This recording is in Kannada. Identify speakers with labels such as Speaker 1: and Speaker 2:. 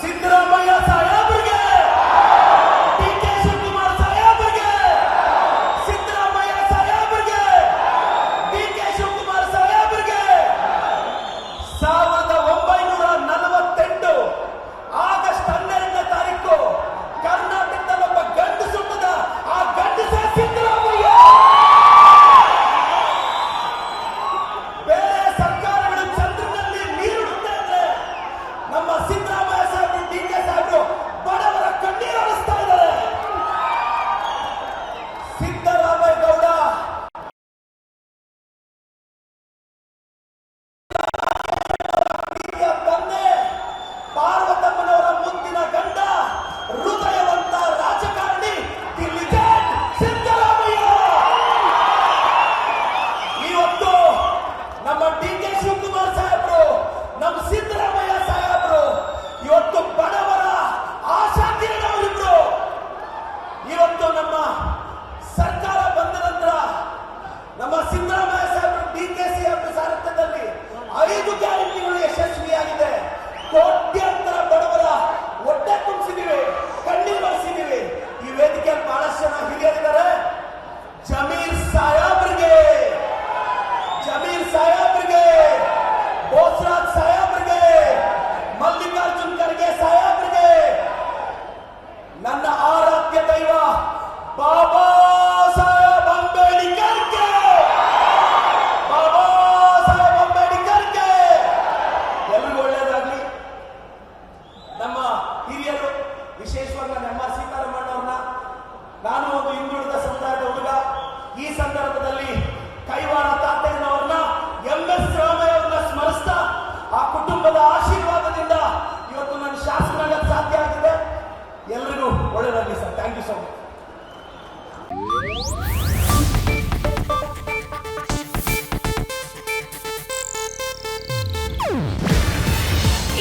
Speaker 1: Cinderella. ವಿಶೇಷವಾಗಿ ನಮ್ಮ ಸೀತಾರಾಮಣ್ಣ ಅವ್ರನ್ನ ನಾನು ಒಂದು ಹಿಂದುಳಿದ ಸಮುದಾಯದ ಹುಡುಗ.